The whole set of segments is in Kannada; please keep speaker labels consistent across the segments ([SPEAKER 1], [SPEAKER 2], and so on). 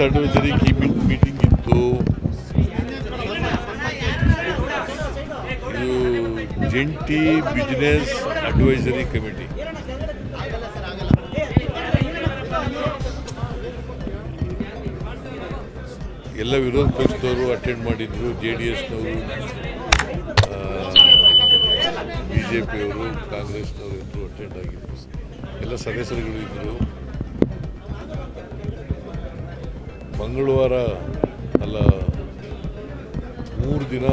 [SPEAKER 1] ಅಡ್ವೈಸರಿ ಮೀಟಿಂಗ್ ಇತ್ತು ಇದು ಜಂಟಿ ಬಿಸ್ನೆಸ್ ಅಡ್ವೈಸರಿ ಕಮಿಟಿ ಎಲ್ಲ ವಿರೋಧ ಪಕ್ಷದವರು ಅಟೆಂಡ್ ಮಾಡಿದ್ರು ಜೆ ಡಿ ಎಸ್ನವರು ಬಿ ಜೆ ಪಿಯವರು ಕಾಂಗ್ರೆಸ್ನವರು ಇದ್ದರು ಅಟೆಂಡ್ ಆಗಿದ್ದರು ಎಲ್ಲ ಸದಸ್ಯರುಗಳು ಇದ್ದರು ಮಂಗಳವಾರ ಅಲ್ಲ, ಮೂರು ದಿನ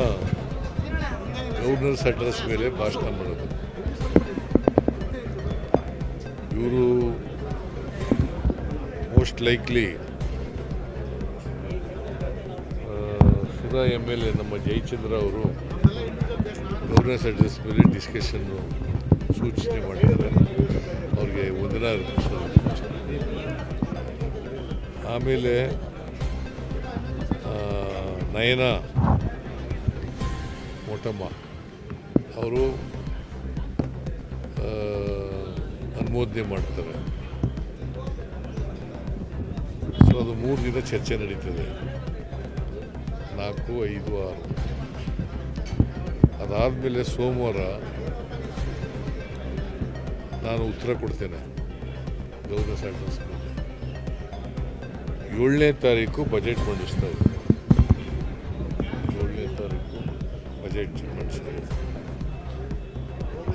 [SPEAKER 1] ಗವರ್ನರ್ಸ್ ಅಡ್ರೆಸ್ ಮೇಲೆ ಭಾಷಣ ಮಾಡೋದು. ಇವರು most likely Sudha M L A ನಮ್ಮ ಜಯಚಂದ್ರ ಅವರು ಗವರ್ನರ್ಸ್ ಅಡ್ರೆಸ್ ಮೇಲೆ ಡಿಸ್ಕಷನ್ನು ಸೂಚನೆ ಮಾಡಿದ್ದಾರೆ. ಅವ್ರಿಗೆ ಅರ್ಪಿಸೋದು ಆಮೇಲೆ ನಯನ. ಮೋಟಮ್ಮ. ಅವರು ಅನುಮೋದನೆ ಮಾಡ್ತಾರೆ. ಸೊ ಅದು ಮೂರು ದಿನ ಚರ್ಚೆ ನಡೀತದೆ. ನಾಲ್ಕು, ಐದು, ಆರು. ಅದಾದಮೇಲೆ ಸೋಮವಾರ ನಾನು ಉತ್ತರ ಕೊಡ್ತೇನೆ. ಗೌರವ ಮೇಲೆ ಏಳನೇ ತಾರೀಕು ಬಜೆಟ್ ಮಂಡಿಸ್ತಾ ಬಜೆಟ್ ಮಂಡಿಸ್ತಾ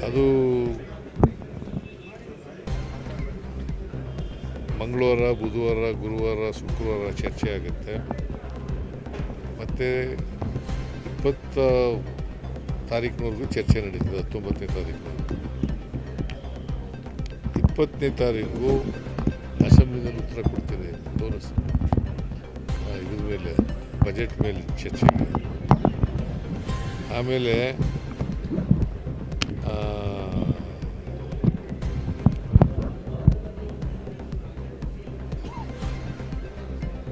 [SPEAKER 1] ಅದು ಮಂಗಳವಾರ, ಬುಧವಾರ, ಗುರುವಾರ, ಶುಕ್ರವಾರ ಚರ್ಚೆ ಆಗುತ್ತೆ. ಮತ್ತು ಇಪ್ಪತ್ತ ತಾರೀಕಿನವರೆಗೂ ಚರ್ಚೆ ನಡೀತದೆ, ಹತ್ತೊಂಬತ್ತನೇ ತಾರೀಕಿನವರೆಗೂ ಇಪ್ಪತ್ತನೇ ತಾರೀಕು ಅಸೆಂಬ್ಲಿನಲ್ಲಿ ಉತ್ತರ ಕೊಡ್ತೇನೆ ಬೋನಸ್ ಇದ್ರ ಮೇಲೆ ಬಜೆಟ್ ಮೇಲೆ ಚರ್ಚೆಗೆ. ಆಮೇಲೆ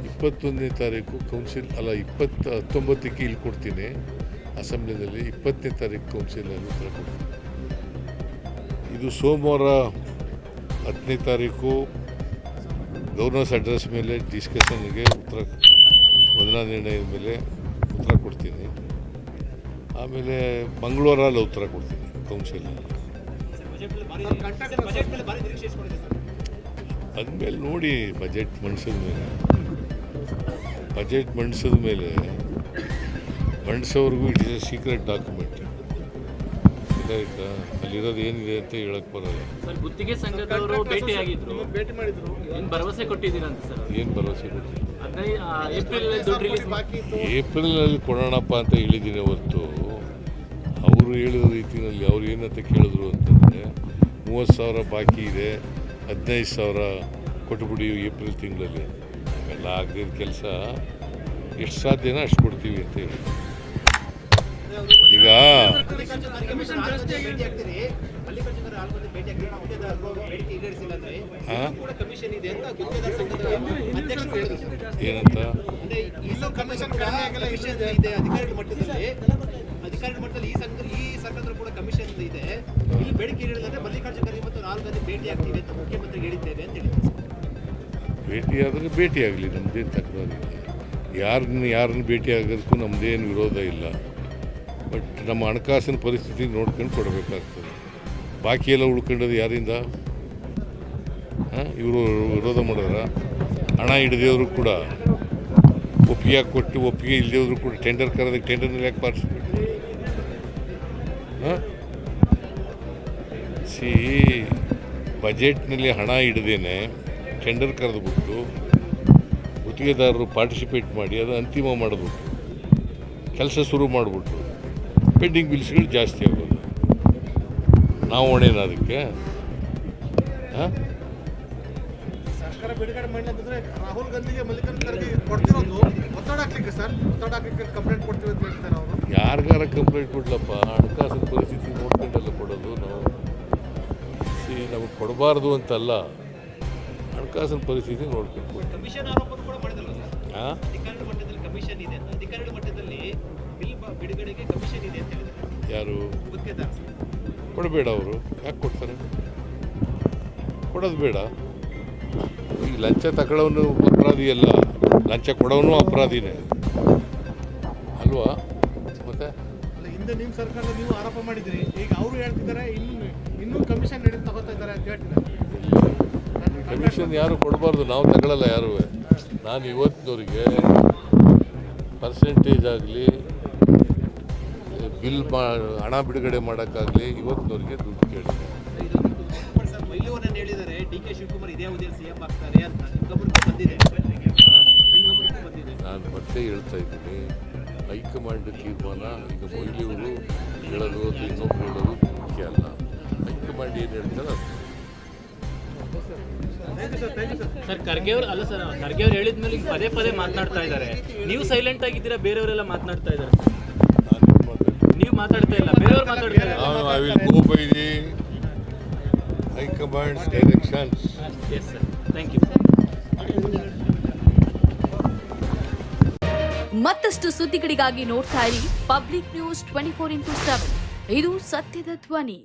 [SPEAKER 1] ಇಪ್ಪತ್ತೊಂದನೇ ತಾರೀಕು ಕೌನ್ಸಿಲ್, ಅಲ್ಲ, ಇಪ್ಪತ್ತು, ಹತ್ತೊಂಬತ್ತಕ್ಕೆ ಇಲ್ಲಿ ಕೊಡ್ತೀನಿ. ಅಸೆಂಬ್ಲಿನಲ್ಲಿ ಇಪ್ಪತ್ತನೇ ತಾರೀಕು ಕೌನ್ಸಿಲ್ ಉತ್ತರ ಕೊಡ್ತೀನಿ. ಇದು ಸೋಮವಾರ ಹತ್ತನೇ ತಾರೀಕು ಗೌರ್ನರ್ಸ್ ಅಡ್ರೆಸ್ ಮೇಲೆ ಡಿಸ್ಕಷನ್ಗೆ ಉತ್ತರ ವಂದನಾ ನಿರ್ಣಯದ ಮೇಲೆ ಉತ್ತರ ಕೊಡ್ತೀನಿ. ಆಮೇಲೆ ಮಂಗಳೂರಲ್ಲಿ ಅಲ್ಲ ಉತ್ತರ ಕೊಡ್ತೀನಿ ಕೌನ್ಸಿಲ್ ಅಂದಮೇಲೆ ನೋಡಿ ಬಜೆಟ್ ಮಂಡಿಸಿದ ಮೇಲೆ. ಬಜೆಟ್ ಮಂಡಿಸಿದ ಮೇಲೆ ಮಂಡಿಸೋವರೆಗೂ it is a secret document. ಗೊತ್ತಾಯ್ತಾ ಅಲ್ಲಿರೋದು ಏನಿದೆ ಅಂತ ಹೇಳಕ್ ಬರಲ್ಲ.
[SPEAKER 2] ಸರ್ ಗುತ್ತಿಗೆ ಸಂಘದವರು ಭೇಟಿಯಾಗಿದ್ರು
[SPEAKER 3] ಭೇಟಿ ಮಾಡಿದ್ರು.
[SPEAKER 2] ಏನು ಭರವಸೆ ಕೊಟ್ಟಿದ್ದೀರಂತ ಸರ್?
[SPEAKER 1] ಏನು ಭರವಸೆ
[SPEAKER 2] ಏಪ್ರಿಲ್
[SPEAKER 1] ಅಲ್ಲಿ ಕೊಡೋಣಪ್ಪ ಅಂತ ಹೇಳಿದ್ದೀನಿ ಹೊರತು. ಅವರು ಹೇಳಿದ ರೀತಿಯಲ್ಲಿ ಅವ್ರು ಏನಂತ ಕೇಳಿದ್ರು ಅಂತಂದರೆ, ಮೂವತ್ತು ಸಾವಿರ ಬಾಕಿ ಇದೆ, ಹದಿನೈದು ಸಾವಿರ ಕೊಟ್ಟುಬಿಡಿ ಏಪ್ರಿಲ್ ತಿಂಗಳಲ್ಲಿ. ಎಲ್ಲ ಆಗದಿದ್ದ ಕೆಲಸ ಎಷ್ಟು ಸಾಧ್ಯನೋ ಅಷ್ಟು ಕೊಡ್ತೀವಿ ಅಂತ ಹೇಳಿ. ಈಗ. ಏನಂತ?
[SPEAKER 4] ಅಧಿಕಾರಿಗಳ ಮಟ್ಟದಲ್ಲಿ ಈ ಸಂಘ ಈ ಸರ್ಕಾರದಲ್ಲೂ ಕೂಡ ಕಮಿಷನ್ ಇದೆ. ಇಲ್ಲಿ ಬೇಡಿಕೆ ಹೇಳಿದ್ರೆ ಮಲ್ಲಿಕಾರ್ಜುನ ಖರ್ಗೆ ಮತ್ತು ರಾಹುಲ್ ಗಾಂಧಿ ಭೇಟಿ ಆಗ್ತೀವಿ ಅಂತ ಮುಖ್ಯಮಂತ್ರಿ ಹೇಳಿದ್ದೇವೆ ಅಂತ ಹೇಳಿದ್ರು.
[SPEAKER 1] ಭೇಟಿಯಾದರೆ ಭೇಟಿಯಾಗಲಿ ನಮ್ಮದೇನು ತಕರಾರಿಲ್ಲ ಯಾರನ್ನ ಯಾರನ್ನು ಭೇಟಿ ಆಗೋದಕ್ಕೂ ನಮ್ಮದೇನು ವಿರೋಧ ಇಲ್ಲ. ಬಟ್ ನಮ್ಮ ಹಣಕಾಸಿನ ಪರಿಸ್ಥಿತಿ ನೋಡ್ಕೊಂಡು ಕೊಡಬೇಕಾಗ್ತದೆ. ಬಾಕಿ ಎಲ್ಲ ಉಳ್ಕೊಂಡದ್ದು ಯಾರಿಂದ? ಇವರು ವಿರೋಧ ಮಾಡಿದ್ರ ಹಣ ಹಿಡಿದೇವರು ಕೂಡ ಒಪ್ಪಿಗೆ ಕೊಟ್ಟು ಒಪ್ಪಿಗೆ ಇಲ್ಲದೇವ್ರು ಕೂಡ ಟೆಂಡರ್ ಕರೆದಾಗ ಟೆಂಡರ್ನಲ್ಲಿ ಯಾಕೆ ಪಾರ್ಟಿಸಿಪೇಟ್? ಹಾಂ ಸಿ, ಬಜೆಟ್ನಲ್ಲಿ ಹಣ ಹಿಡ್ದೇನೆ ಟೆಂಡರ್ ಕರೆದುಬಿಟ್ಟು ಗುತ್ತಿಗೆದಾರರು ಪಾರ್ಟಿಸಿಪೇಟ್ ಮಾಡಿ ಅದು ಅಂತಿಮ ಮಾಡಿಬಿಟ್ಟು ಕೆಲಸ ಶುರು ಮಾಡಿಬಿಟ್ಟು ಪೆಂಡಿಂಗ್ ಬಿಲ್ಸ್ಗಳು ಜಾಸ್ತಿ ಆಗೋದು. ನಾವು ಹೊಣೆನ ಅದಕ್ಕೆ, ಹಾಂ?
[SPEAKER 3] ಸರ್ಕಾರ ಬಿಡುಗಡೆ ಮಾಡಿ ಅಂತಂದ್ರೆ ರಾಹುಲ್ ಗಾಂಧಿಗೆ ಮಲ್ಲಿಕಾರ್ಜುನ ಖರ್ಗೆ ಕೊಡ್ತಿರೋದು ಒತ್ತಡ ಹಾಕ್ಲಿಕ್ಕೆ ಸರ್? ಒತ್ತಡ ಹಾಕ್ಲಿಕ್ಕೆ ಕಂಪ್ಲೇಂಟ್ ಕೊಡ್ತೀವಿ ಅಂತ ಹೇಳ್ತಾರೆ ಅವರು?
[SPEAKER 1] ಯಾರಿಗಾರ ಕಂಪ್ಲೇಂಟ್ ಕೊಡ್ಲಪ್ಪ? ಹಣಕಾಸಿನ ಪರಿಸ್ಥಿತಿ ನೋಡ್ಕೊಂಡೆಲ್ಲ ಕೊಡೋದು ನಾವು ಸಿ ನಮಗೆ ಕೊಡಬಾರ್ದು ಅಂತಲ್ಲ. ಹಣಕಾಸಿನ ಪರಿಸ್ಥಿತಿ ನೋಡ್ಕೊಂಡು
[SPEAKER 4] ಕಮಿಷನ್ ಆರೋಪ ಕೂಡ ಮಾಡಿದಲ್ಲ ಸರ್?
[SPEAKER 1] ಹಾಂ
[SPEAKER 4] ಅಧಿಕಾರಿಗಳ ಮಟ್ಟದಲ್ಲಿ ಕಮಿಷನ್ ಇದೆ ಅಂತ. ಅಧಿಕಾರಿಗಳ ಮಟ್ಟದಲ್ಲಿ ಬಿಲ್ ಬಿಡುಗಡೆಗೆ ಕಮಿಷನ್ ಇದೆ ಅಂತ ಹೇಳಿದ್ರು.
[SPEAKER 1] ಯಾರು? ಕೊಡಬೇಡ ಅವರು. ಯಾಕೆ ಕೊಡ್ತಾರೆ? ಕೊಡೋದು ಬೇಡ. ಈಗ ಲಂಚ ತಗೊಳ್ಳೋನು ಅಪರಾಧಿ ಅಲ್ಲ. ಲಂಚ ಕೊಡೋನು ಅಪರಾಧಿನೇ. ಅಲ್ವಾ? ಮತ್ತೆ?
[SPEAKER 3] ಅಲ್ಲ ಹಿಂದೆ ನಿಮ್ಮ ಸರ್ಕಾರ ನೀವು ಆರೋಪ ಮಾಡಿದ್ರಿ. ಈಗ ಅವರು ಹೇಳ್ತಿದ್ದಾರೆ ಇನ್ನು ಇನ್ನೂ ಕಮಿಷನ್ ನಡೀತಾ ತಗೋತಾ ಇದ್ದಾರೆ ಅಂತ ಹೇಳ್ತಿದ್ದಾರೆ.
[SPEAKER 1] ಕಮಿಷನ್ ಯಾರು ಕೊಡಬಾರ್ದು? ನಾವು ತಗೊಳ್ಳಲ್ಲ ಯಾರು? ನಾನು ಇವತ್ತಿನವ್ರಿಗೆ ಪರ್ಸೆಂಟೇಜ್ ಆಗಲಿ ಬಿಲ್ ಮಾ ಹಣ ಬಿಡುಗಡೆ ಮಾಡೋಕ್ಕಾಗಲಿ ಇವತ್ತಿನವ್ರಿಗೆ ದುಡ್ಡು ಕೇಳಿದೆ
[SPEAKER 4] ಇದು ಹೇಳಿದರೆ ಡಿ ಕೆ ಶಿವಕುಮಾರ್ ಇದೇ ಅವಧಿಯಲ್ಲಿ ಸಿಎಂ ಆಗ್ತಾರೆ ಅಂತ ನಿಮ್ಮ ಗಮನಕ್ಕೆ ಬಂದಿದೆ. ನಿಮ್ಮ ಗಮನಕ್ಕೆ ಬಂದಿದೆ.
[SPEAKER 1] ನಾನು ಮತ್ತೆ ಹೇಳ್ತಾ ಇದ್ದೀನಿ. ಹೈಕಮಾಂಡ್ ತೀರ್ಮಾನ ಈಗ ಮೊಯ್ಲಿಯವರು ಹೇಳೋದು ಅಥವಾ ಇನ್ನೊಬ್ರು ಹೇಳೋದು ಮುಖ್ಯ ಅಲ್ಲ. ಹೈಕಮಾಂಡ್ ಏನು ಹೇಳ್ತಾರೆ ಅದು.
[SPEAKER 3] ಸರ್
[SPEAKER 2] ಖರ್ಗೆ ಅವ್ರು ಅಲ್ಲ ಸರ್ ಖರ್ಗೆ ಅವ್ರು ಹೇಳಿದ ಮೇಲೆ ಪದೇ ಪದೇ ಮಾತನಾಡ್ತಾ ಇದ್ದಾರೆ. ನೀವು ಸೈಲೆಂಟ್ ಆಗಿದ್ದೀರಾ ಬೇರೆಯವರೆಲ್ಲ ಮಾತನಾಡ್ತಾ ಇದ್ದಾರೆ? ನೀವು ಮಾತಾಡ್ತಾ ಇಲ್ಲ ಬೇರೆಯವ್ರು ಮಾತಾಡ್ತಾ ಇದ್ದಾರೆ.
[SPEAKER 1] I will go by the high command's directions.
[SPEAKER 2] Yes sir thank you
[SPEAKER 5] ಮತ್ತಷ್ಟು ಸುದ್ದಿಗಳಿಗಾಗಿ ನೋಡ್ತಾ ಇರಿ Public News twenty four into seven. ಇದು ಸತ್ಯದ ಧ್ವನಿ.